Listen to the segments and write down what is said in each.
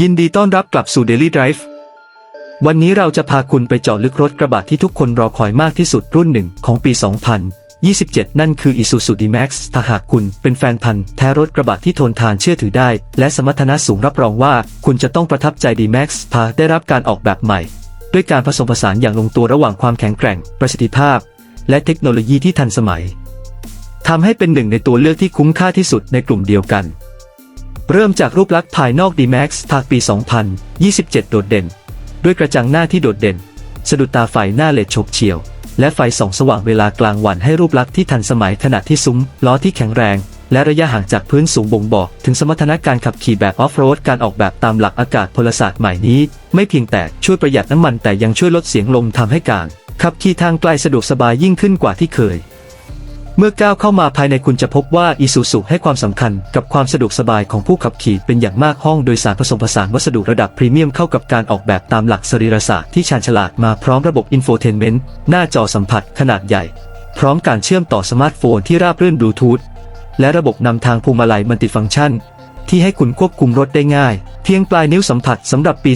ยินดีต้อนรับกลับสู่ Daily Drive วันนี้เราจะพาคุณไปเจาะลึกรถกระบะที่ทุกคนรอคอยมากที่สุดรุ่นหนึ่งของปี 2027 นั่นคือ Isuzu D-Max ถ้าหากคุณเป็นแฟนพันธ์แท้รถกระบะที่ทนทานเชื่อถือได้ และสมรรถนะสูงรับรองว่าคุณจะต้องประทับใจ D-Max พาได้รับการออกแบบใหม่ ด้วยการผสมผสานอย่างลงตัวระหว่างความแข็งแกร่ง ประสิทธิภาพ และเทคโนโลยีที่ทันสมัยทำให้เป็นหนึ่งในตัวเลือกที่คุ้มค่าที่สุดในกลุ่มเดียวกัน เริ่มจากรูปลักษณ์ภายนอก D-Max ภาคปี 2027 โดดเด่น ด้วยกระจังหน้าที่โดดเด่น สะดุดตาไฟหน้าเลดฉบเฉียว และไฟส่องสว่างเวลากลางวันให้รูปลักษณ์ที่ทันสมัยขณะที่ซุ้ม ล้อที่แข็งแรง และระยะห่างจากพื้นสูงบ่งบอก ถึงสมรรถนะการขับขี่แบบออฟโรดการออกแบบตามหลักอากาศพลศาสตร์ใหม่นี้ ไม่เพียงแต่ช่วยประหยัดน้ำมันแต่ยังช่วยลดเสียงลมทำให้การขับขี่ทางไกลสะดวกสบายยิ่งขึ้นกว่าที่เคย เมื่อก้าวเข้ามาภายในคุณจะพบว่า Isuzu ให้ความสำคัญกับความสะดวกสบายของผู้ขับขี่เป็นอย่างมากห้องโดยสารผสมผสานวัสดุระดับพรีเมียมเข้ากับการออกแบบตามหลักสรีรศาสตร์ที่ชาญฉลาดมาพร้อมระบบอินโฟเทนเมนต์หน้าจอสัมผัสขนาดใหญ่ พร้อมการเชื่อมต่อสมาร์ทโฟนที่ราบรื่นบลูทูธและระบบนำทางพวงมาลัยมัลติฟังก์ชัน ที่ให้คุณควบคุมรถได้ง่าย เพียงปลายนิ้วสัมผัสสำหรับปี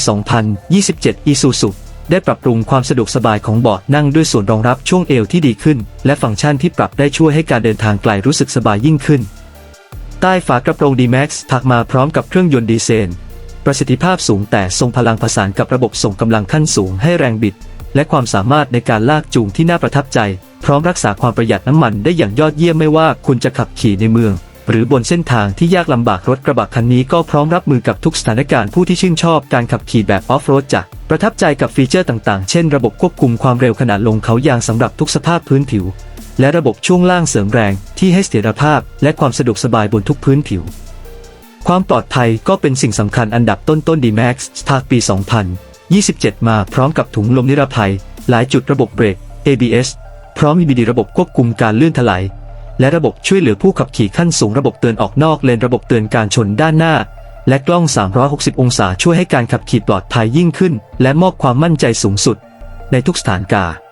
2027 Isuzu ได้ปรับปรุงความสะดวกสบายของเบาะนั่งด้วยส่วนรองรับช่วงเอวที่ดีขึ้น และฟังก์ชันที่ปรับได้ช่วยให้การเดินทางไกลรู้สึกสบายยิ่งขึ้น ใต้ฝากระโปรง D-Max ถักมาพร้อมกับเครื่องยนต์ดีเซลประสิทธิภาพสูงแต่ทรงพลังผสานกับระบบส่งกำลังขั้นสูงให้แรงบิด และความสามารถในการลากจูงที่น่าประทับใจ พร้อมรักษาความประหยัดน้ำมันได้อย่างยอดเยี่ยมไม่ว่าคุณจะขับขี่ในเมือง หรือบนเส้นทางที่ยากลำบากรถกระบะคันนี้ก็พร้อมรับมือกับทุกสถานการณ์ผู้ที่ชื่นชอบการขับขี่แบบออฟโรดจะ ประทับใจกับฟีเจอร์ต่างๆ เช่นระบบควบคุมความเร็วขณะลงเขายางสำหรับทุกสภาพพื้นผิว และระบบช่วงล่างเสริมแรงที่ให้เสถียรภาพ และความสะดวกสบายบนทุกพื้นผิว ความปลอดภัยก็เป็นสิ่งสำคัญอันดับต้นๆ D-Max ภาคปี 2027 มาพร้อมกับถุงลมนิรภัย หลายจุดระบบเบรก ABS พร้อมมีดีระบบควบคุมการเลื่อนถลายและระบบช่วยเหลือผู้ขับขี่ขั้นสูงระบบเตือนออกนอกเลนระบบเตือนการชนด้านหน้า และกล้อง 360 องศาช่วยให้การขับขี่ปลอดภัยยิ่งขึ้น และมอบความมั่นใจสูงสุด ในทุกสถานการณ์